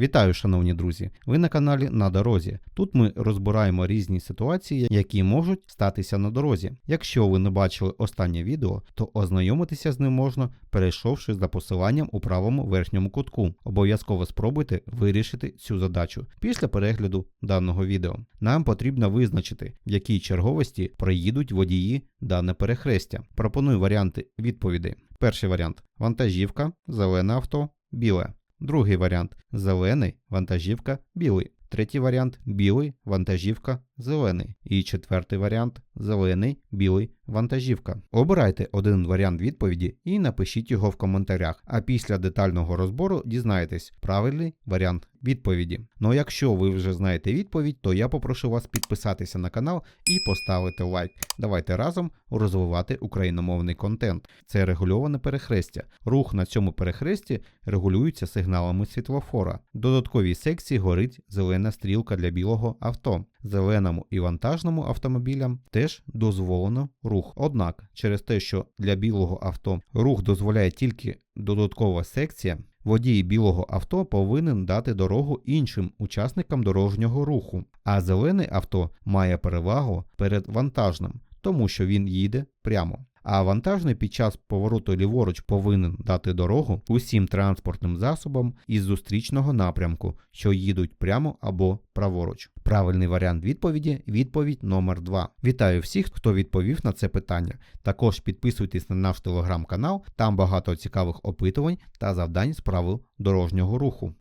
Вітаю, шановні друзі! Ви на каналі На дорозі. Тут ми розбираємо різні ситуації, які можуть статися на дорозі. Якщо ви не бачили останнє відео, то ознайомитися з ним можна, перейшовши за посиланням у правому верхньому кутку. Обов'язково спробуйте вирішити цю задачу після перегляду даного відео. Нам потрібно визначити, в якій черговості проїдуть водії дане перехрестя. Пропоную варіанти відповідей. Перший варіант вантажівка, зелене авто, біле. Другий варіант зелений, вантажівка, білий. Третій варіант білий, вантажівка, зелений. І четвертий варіант зелений, білий, вантажівка. Обирайте один варіант відповіді і напишіть його в коментарях. А після детального розбору дізнаєтесь правильний варіант відповіді. Ну а якщо ви вже знаєте відповідь, то я попрошу вас підписатися на канал і поставити лайк. Давайте разом розвивати україномовний контент. Це регульоване перехрестя. Рух на цьому перехресті регулюється сигналами світлофора. Додатковій секції горить зелена стрілка для білого авто. Зеленому і вантажному автомобілям теж дозволено рух. Однак, через те, що для білого авто рух дозволяє тільки додаткова секція, водій білого авто повинен дати дорогу іншим учасникам дорожнього руху, а зелене авто має перевагу перед вантажним, тому що він їде прямо. А вантажний під час повороту ліворуч повинен дати дорогу усім транспортним засобам із зустрічного напрямку, що їдуть прямо або праворуч. Правильний варіант відповіді відповідь номер 2. Вітаю всіх, хто відповів на це питання. Також підписуйтесь на наш телеграм-канал, там багато цікавих опитувань та завдань з правил дорожнього руху.